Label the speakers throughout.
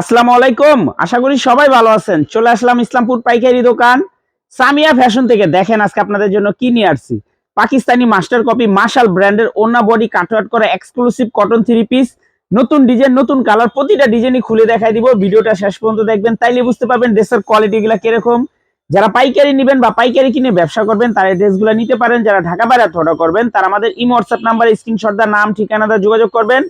Speaker 1: আসসালামু আলাইকুম। আশা করি সবাই ভালো আছেন। চলে আসলাম ইসলামপুর পাইকারি দোকান। সামিয়া ফ্যাশন থেকে দেখেন আজকে আপনাদের জন্য কি নিয়ে আসছি। পাকিস্তানি মাস্টার কপি মার্শাল ব্র্যান্ডের ওনা বডি কাটওয়ার্ট করা এক্সক্লুসিভ কটন থ্রি পিস নতুন ডিজাইন নতুন কালার প্রতিটা ডিজাইনই খুলে দেখাই দিব। ভিডিওটা শেষ পর্যন্ত দেখবেন। তাইলে বুঝতে পারবেন ড্রেসের কোয়ালিটি গুলা কীরকম। যারা পাইকারি নেবেন বা পাইকারি কিনে ব্যবসা করবেন, তারা এই ড্রেসগুলো নিতে পারেন। যারা ঢাকা বাইরে অর্ডার করবেন, তারা আমাদের ইমো হোয়াটসঅ্যাপ নাম্বারে স্ক্রিনশট দা নাম ঠিকানা দা যোগাযোগ করবেন।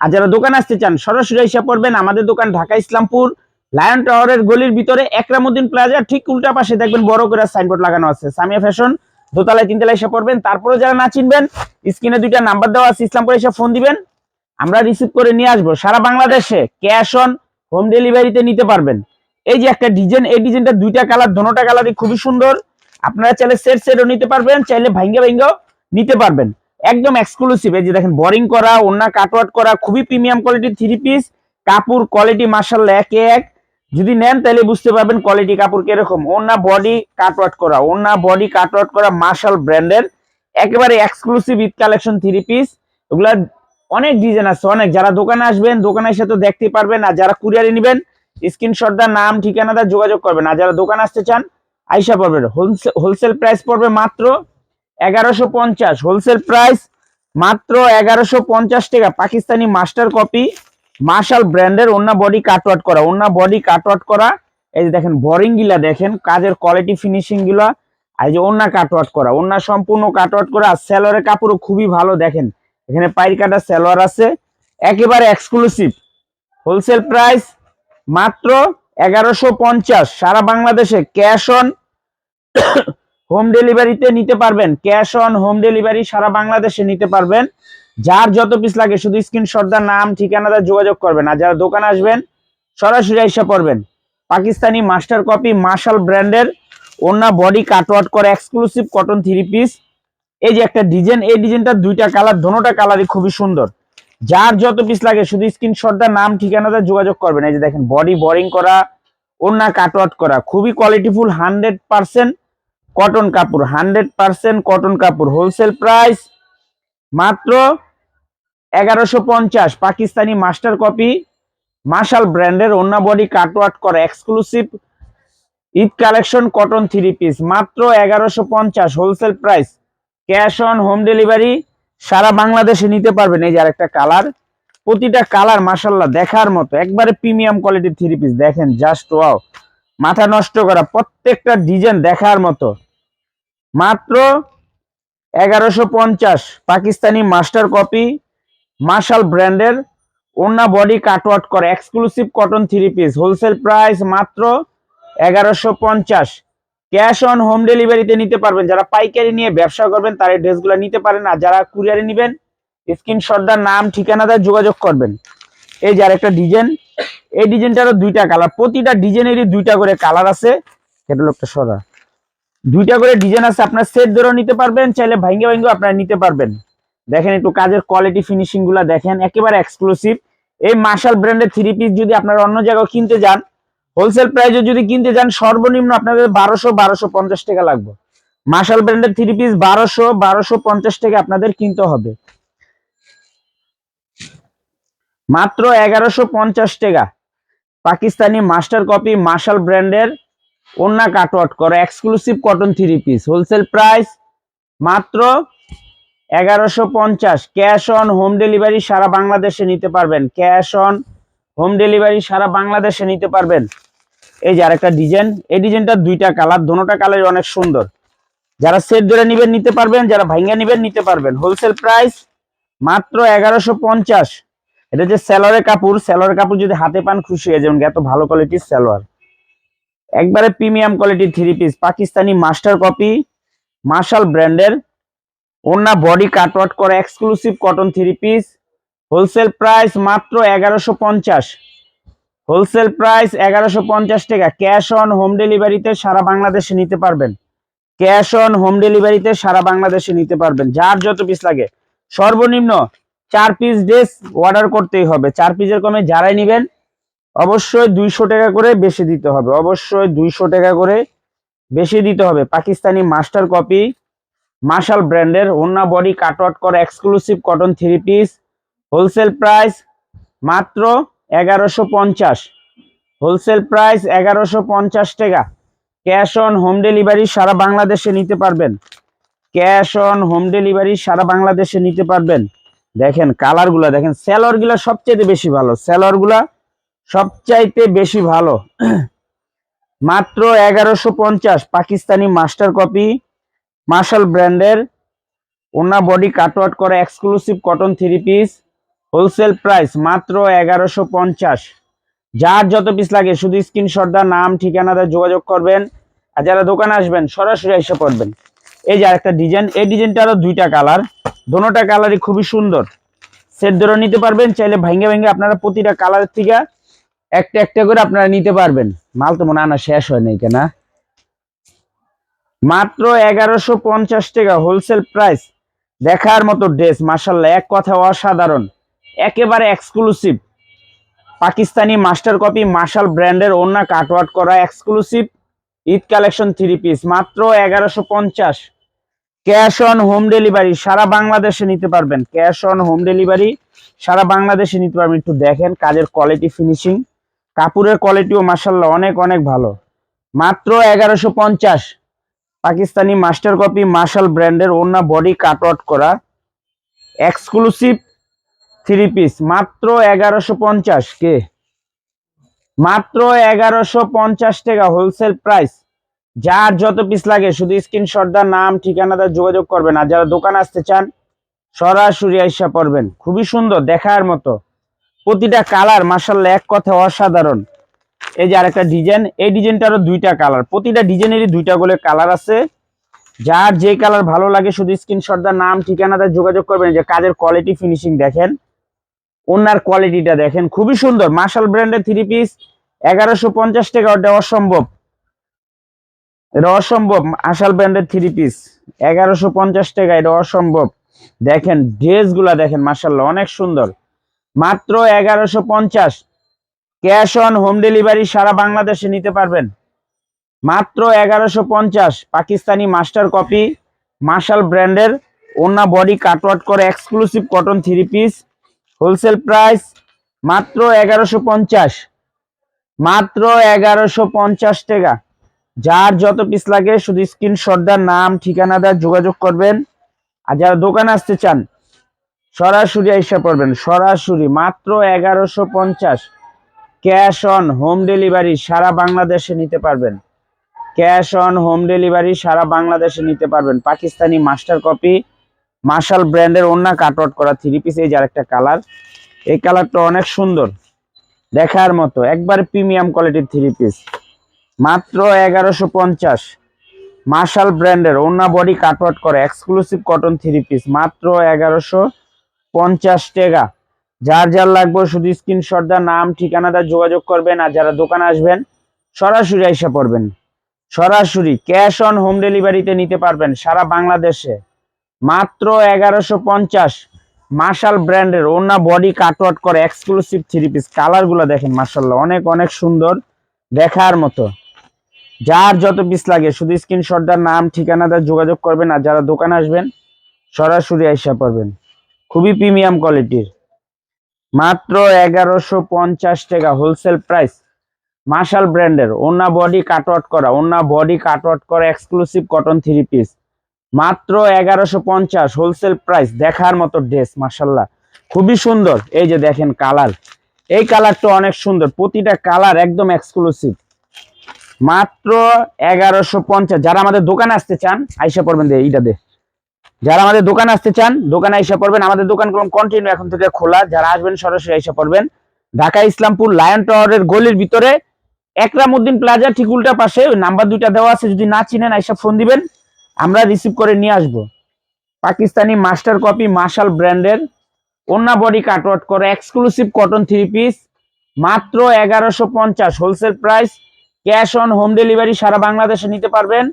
Speaker 1: আর যারা দোকান আসতে চান, সরাসরি হিসাব করবেন আমাদের দোকান ঢাকা ইসলামপুর, লায়ন টাওয়ারের গলির ভিতরে, একরামুদ্দিন প্লাজা, ঠিক উল্টা পাশে দেখবেন বড় করে সাইনবোর্ড লাগানো আছে, সামিয়া ফ্যাশন দোতলায়, তিনতলায় এসে পড়বেন। তারপরে যারা না চিনবেন স্ক্রিনে দুইটা নাম্বার দেওয়া আছে, ইসলামপুরে এসে ফোন দিবেন। আমরা রিসিভ করে নিয়ে আসব। সারা বাংলাদেশে ক্যাশ অন হোম ডেলিভারিতে নিতে পারবেন। এই যে একটা ডিজাইন এই ডিজাইনটা দুইটা কালার দোনোটা কালারই খুবই সুন্দর। আপনারা চাইলে সেট সেটও নিতে পারবেন, চাইলে ভাঙ্গে ভাঙ্গেও নিতে পারবেন। একদম এক্সক্লুসিভ এই যে দেখেন বোরিং করা ওন্না কাটওয়ার্ট করা, খুবই প্রিমিয়াম কোয়ালিটির থ্রি পিস কাপড় কোয়ালিটি মার্শাল্লাহ একে এক। যদি নেন তাহলে বুঝতে পারবেন কোয়ালিটি কাপড় কীরকম। ওন্না বডি কাটওয়ার্ট করা ওন্না বডি কাটওয়ার্ট করা মার্শাল ব্র্যান্ডের একেবারে exclusive Eid collection three piece ওগুলা অনেক ডিজাইন আছে, অনেক। যারা দোকানে আসবেন দোকানে এসে তো দেখতে পারবেন। আর যারা কুরিয়ারে নেবেন স্ক্রিনশট দা নাম, ঠিকানা দা যোগাযোগ করবেন। আর যারা দোকান আসতে চান, আইসা পড়বেন। হোলসেল প্রাইস পড়বে মাত্র এগারোশো পঞ্চাশ। হোলসেল প্রাইস মাত্র এগারোশো পঞ্চাশ টাকা। পাকিস্তানি মাস্টার কপি মার্শাল ব্র্যান্ডের অন্য বডি কাটওয়াট করা। অন্য বডি কাটওয়াট করা। এই যে দেখেন বোরিং গিলা দেখেন, কাজের কোয়ালিটি ফিনিশিংগুলা। আর এই যে অন্য কাটওয়াট করা। অন্য সম্পূর্ণ কাটওয়াট করা। আর সেলোয়ারের কাপড়ও খুবই ভালো, দেখেন। এখানে পাইর কাটা সেলোয়ার আছে। একেবারে এক্সক্লুসিভ হোলসেল প্রাইস মাত্র এগারোশো পঞ্চাশ। সারা বাংলাদেশে ক্যাশ অন হোম ডেলিভারিতে নিতে পারবেন। ক্যাশ অন হোম ডেলিভারি সারা বাংলাদেশে নিতে পারবেন। যার যত পিস লাগে, শুধু স্ক্রিনশট দা নাম ঠিকানাটা যোগাযোগ করবেন। আর যারা দোকান আসবেন, সরাসরি এসে পড়বেন। পাকিস্তানি মাস্টার কপি মার্শাল ব্র্যান্ডের ওনা বডি কাটওয়ার্ট করে এক্সক্লুসিভ কটন থ্রি পিস এই যে একটা ডিজাইন এই ডিজাইনটা দুইটা কালার দোনোটা কালারই খুবই সুন্দর। যার যত পিস লাগে, শুধু স্ক্রিনশট দা নাম ঠিকানাটা যোগাযোগ করবেন। এই যে দেখেন বডি বোরিং করা ওনা কাটওয়ার্ট করা, খুবই কোয়ালিটিফুল হান্ড্রেড পার্সেন্ট কটন কাপড়, হান্ড্রেড পার্সেন্ট কটন কাপড় হোলসেল প্রাইস মাত্র এগারোশো পঞ্চাশ, পাকিস্তানি মাস্টার কপি মার্শাল ব্র্যান্ডের অন্য বডি কাটওয়ার্ট করা exclusive Eid collection cotton three piece মাত্র এগারোশো পঞ্চাশ wholesale price cash on home delivery সারা বাংলাদেশে নিতে পারবেন। এই যে আরেকটা কালার প্রতিটা কালার মাসাল্লাহ দেখার মতো, একবারে প্রিমিয়াম কোয়ালিটির থ্রি পিস দেখেন জাস্ট ওয়াও মাথা নষ্ট করা, প্রত্যেকটা ডিজাইন দেখার মতো। মাত্র এগারোশো পঞ্চাশ পাকিস্তানি মাস্টার কপি, মার্শাল ব্র্যান্ডের ওনা বডি কাটওয়ার্ট করে exclusive cotton three piece wholesale price মাত্র এগারোশো পঞ্চাশ। ক্যাশ অন হোম ডেলিভারিতে নিতে পারবেন। যারা পাইকারি নিয়ে ব্যবসা করবেন, তারা এই ড্রেসগুলো নিতে পারেন। আর যারা কুরিয়ারে নেবেন স্ক্রিনশটদার নাম ঠিকানাটা যোগাযোগ করবেন। এই যে আরেকটা ডিজাইন এই ডিজাইনটারও দুইটা কালার প্রতিটা ডিজাইনেরই দুইটা করে কালার আছে। সেটা লোকটা সরা দুইটা করে ডিজাইন আছে, আপনার সেট ধরেও নিতে পারবেন, চাইলে ভাঙ্গে ভাঙ্গে আপনারা নিতে পারবেন। দেখেন একটু কাজের কোয়ালিটি ফিনিশিংগুলা দেখেন, একেবারে এক্সক্লুসিভ এই মার্শাল ব্র্যান্ডের থ্রি পিস যদি আপনারা অন্য জায়গায় কিনতে যান হোলসেল প্রাইসে যদি কিনতে যান, সর্বনিম্ন আপনাদের বারোশো বারোশো পঞ্চাশ টাকা লাগবে। মার্শাল ব্র্যান্ডের থ্রি পিস বারোশো বারোশো পঞ্চাশ টাকা আপনাদের কিনতে হবে। মাত্র এগারোশো পঞ্চাশ টাকা। পাকিস্তানি মাস্টার কপি মার্শাল ব্র্যান্ডের ওন্না কাটওয়ার্ট করা exclusive cotton three piece wholesale price মাত্র এগারোশো পঞ্চাশ। ক্যাশ অন হোম ডেলিভারি সারা বাংলাদেশে নিতে পারবেন। ক্যাশ অন হোম ডেলিভারি সারা বাংলাদেশে নিতে পারবেন। এই যে আরেকটা ডিজাইন এই ডিজাইনটা দুইটা কালার দোনোটা কালারই অনেক সুন্দর। যারা সেট ধরে নিবেন নিতে পারবেন, যারা ভাঙ্গা নিবেন নিতে পারবেন। হোলসেল প্রাইস মাত্র এগারোশো পঞ্চাশ। এটা যে স্যালোয়ারের কাপড় স্যালোয়ারের কাপড় যদি হাতে পান খুশি হয়ে যাবেন, এত ভালো কোয়ালিটির স্যালোয়ার একবারে প্রিমিয়াম কোয়ালিটির three piece, Pakistani master copy, Marshal ব্র্যান্ডের। ওনা বডি কাটওয়ার্ট করা exclusive cotton three piece wholesale price মাত্র এগারোশো পঞ্চাশ। হোলসেল প্রাইস এগারোশো পঞ্চাশ টাকা। ক্যাশ অন হোম ডেলিভারিতে সারা বাংলাদেশে নিতে পারবেন। ক্যাশ অন হোম ডেলিভারিতে সারা বাংলাদেশে নিতে পারবেন। যার যত পিস লাগে। সর্বনিম্ন চার পিস ড্রেস অর্ডার করতেই হবে। চার পিসের কমে যারাই নেবেন অবশ্যই দুইশো টাকা করে বেশি দিতে হবে। অবশ্যই দুইশো টাকা করে বেশি দিতে হবে। পাকিস্তানি মাস্টার কপি মার্শাল ব্র্যান্ডের ওন্না বডি কাটওয়ার্ট করা exclusive cotton three piece wholesale price মাত্র এগারোশো পঞ্চাশ। হোলসেল প্রাইস এগারোশো পঞ্চাশ টাকা। ক্যাশ অন হোম ডেলিভারি সারা বাংলাদেশে নিতে পারবেন। ক্যাশ অন হোম ডেলিভারি সারা বাংলাদেশে নিতে পারবেন। দেখেন কালারগুলো দেখেনগুলা সবচাইতে বেশি ভালো। গুলা সবচাইতে বেশি ভালো। মাত্র এগারোশো পঞ্চাশ পাকিস্তানি মাস্টার কপি, মার্শাল ব্র্যান্ডের। ওনা বডি কাটওয়াট করা exclusive cotton three piece wholesale price মাত্র এগারোশো পঞ্চাশ। যার যত পিস লাগে, শুধু স্ক্রিনশট দা নাম ঠিকানাতে যোগাযোগ করবেন। আর যারা দোকানে আসবেন, সরাসরি এসে পড়বেন। এই যে আরেকটা ডিজাইন এই ডিজাইনটারও দুইটা কালার দোনোটা কালারই খুবই সুন্দর। সেট ধরে নিতে পারবেন, চাইলে ভাঙ্গে ভাঙ্গে আপনারা প্রতিটা কালারের থেকে একটা একটা করে আপনারা নিতে পারবেন। মাল তো মনে আনা শেষ হয় নাই কেনা। মাত্র এগারোশো পঞ্চাশ টাকা হোলসেল প্রাইস দেখার মতো ড্রেস মার্শাল্লাহ এক কথা অসাধারণ। একেবারে exclusive Pakistani master copy Marshal ব্র্যান্ডের অন্য কাটওয়ার্ট করা exclusive Eid collection three piece মাত্র এগারোশো পঞ্চাশ। ক্যাশ অন হোম ডেলিভারি সারা বাংলাদেশে নিতে পারবেন। ক্যাশ অন হোম ডেলিভারি সারা বাংলাদেশে নিতে পারবেন। একটু দেখেন, কাজের কোয়ালিটি ফিনিশিং কাপড়ের কোয়ালিটিও মার্শাল্লাহ অনেক অনেক ভালো। মাত্র এগারোশো পঞ্চাশ পাকিস্তানি মাস্টার কপি মার্শাল ব্র্যান্ডের ওনা বডি কাটওয়ার্ট করা। এক্সক্লুসিভ থ্রি পিস মাত্র এগারোশো পঞ্চাশ কে? মাত্র এগারোশো পঞ্চাশ টাকা হোলসেল প্রাইস যার যত পিস লাগে, শুধু স্ক্রিনশট দা নাম ঠিকানাটা যোগাযোগ করবেন। আর যারা দোকান আসতে চান, সরাসরি আইসা পড়বেন। খুবই সুন্দর, দেখার মতো। প্রতিটা কালার মাসাল্লাহ এক কথা অসাধারণ। এই যে আরেকটা ডিজাইন, এই ডিজাইনটারও দুইটা কালার। প্রতিটা ডিজাইনেরই দুইটা করে কালার আছে। যার যে কালার ভালো লাগে শুধু স্ক্রিনশট দা নাম ঠিকানাটা যোগাযোগ করবেন। যে কাজের কোয়ালিটি ফিনিশিং দেখেন, ওনার কোয়ালিটিটা দেখেন। খুবই সুন্দর মার্শাল ব্র্যান্ডের থ্রি পিস এগারোশো পঞ্চাশ টাকা ওটা অসম্ভব। এটা অসম্ভব মার্শাল ব্র্যান্ডের থ্রি পিস এগারোশো পঞ্চাশ টাকা, এটা অসম্ভব। দেখেন ড্রেসগুলা দেখেন মার্শাল্লাহ অনেক সুন্দর। মাত্র এগারোশো পঞ্চাশ। ক্যাশ অন হোম ডেলিভারি সারা বাংলাদেশে নিতে পারবেন। মাত্র এগারোশো পঞ্চাশ, পাকিস্তানি মাস্টার কপি, মার্শাল ব্র্যান্ডের, ওনা বডি কাটওয়াট করে exclusive cotton three piece wholesale price মাত্র এগারোশো পঞ্চাশ। মাত্র এগারোশো পঞ্চাশ টাকা। যার যত পিস লাগে শুধু স্ক্রিনশট দেওয়ার নাম, ঠিকানা দেওয়ার যোগাযোগ করবেন। আর যারা দোকানে আসতে চান সরাসরি এসে পড়বেন। সরাসরি মাত্র এগারোশো পঞ্চাশ ক্যাশ অন হোম ডেলিভারি সারা বাংলাদেশে নিতে পারবেন। ক্যাশ অন হোম ডেলিভারি সারা বাংলাদেশে নিতে পারবেন। পাকিস্তানি মাস্টার কপি মার্শাল ব্র্যান্ডের অন্য কাটআউট করা থ্রি পিস এই যার একটা কালার। এই কালারটা অনেক সুন্দর, দেখার মতো। একবার প্রিমিয়াম কোয়ালিটির থ্রি পিস মাত্র এগারোশো পঞ্চাশ। মার্শাল ব্র্যান্ডের অন্য বডি কাটআউট করা এক্সক্লুসিভ কটন থ্রি পিস মাত্র এগারোশো পঞ্চাশ টাকা। যার যার লাগবে শুধু স্ক্রিনশট দা নাম ঠিকানাটা যোগাযোগ করবেন আর যারা দোকানে আসবেন, সরাসরি এসে পড়বেন। সরাসরি ক্যাশ অন হোম ডেলিভারিতে নিতে পারবেন সারা বাংলাদেশে। মাত্র এগারোশো পঞ্চাশ। মার্শাল ব্র্যান্ডের ওনা বডি কাটওয়াট করে এক্সক্লুসিভ থ্রি পিস কালারগুলো দেখেন মার্শাল্লাহ অনেক অনেক সুন্দর দেখার মতো। যার যত পিস লাগে, শুধু স্ক্রিনশটটার নাম ঠিকানাটা যোগাযোগ করবেন আর যারা দোকানে আসবেন, সরাসরি আইসা পারবেন খুবই প্রিমিয়াম কোয়ালিটির মাত্র এগারোশো পঞ্চাশ টাকা হোলসেল প্রাইস মার্শাল ব্র্যান্ডের ওনা বডি কাটওয়াট করা। ওনা বডি কাটওয়াট করা এক্সক্লুসিভ কটন থ্রি পিস মাত্র এগারোশো পঞ্চাশ হোলসেল প্রাইস দেখার মতো ড্রেস মার্শাল্লাহ খুবই সুন্দর। এই যে দেখেন কালার এই কালারটা অনেক সুন্দর। প্রতিটা কালার একদম এক্সক্লুসিভ মাত্র এগারোশো পঞ্চাশ। যারা আমাদের দোকানে আসতে চান, আইসা পড়বেন দে, এইটা দে। যারা আমাদের দোকানে আসতে চান, দোকানে আইসা পড়বেন। আমাদের দোকান কন্টিনিউ এখন থেকে খোলা। যারা আসবেন, সরাসরি এসে পড়বেন। ঢাকা ইসলামপুর লায়ন টাওয়ারের গলির ভিতরে একরামুদ্দিন প্লাজা, ঠিক উল্টা পাশে। ওই নাম্বার দুইটা দেওয়া আছে। যদি না চিনেন, আইসা ফোন দিবেন। আমরা রিসিভ করে নিয়ে আসব। পাকিস্তানি মাস্টার কপি মার্শাল ব্র্যান্ডের ওন্না বডি কাটওয়ার্ট করে এক্সক্লুসিভ কটন থ্রি পিস মাত্র এগারোশো পঞ্চাশ। Wholesale price cash on home delivery সারা বাংলাদেশে নিতে পারবেন।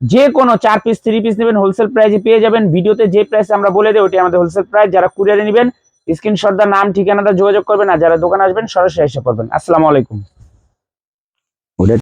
Speaker 1: যে কোনো চার পিস থ্রি পিস নেবেন হোলসেল প্রাইসে পেয়ে যাবেন। ভিডিওতে যে প্রাইস আমরা বলে দেবো, ওটি আমাদের হোলসেল প্রাইস যারা কুরিয়ারে নেবেন স্ক্রিনশট দা নাম, ঠিকানাটা যোগাযোগ করবেন, আর যারা দোকানে আসবেন, সরাসরি এসে করবেন আসসালামু আলাইকুম।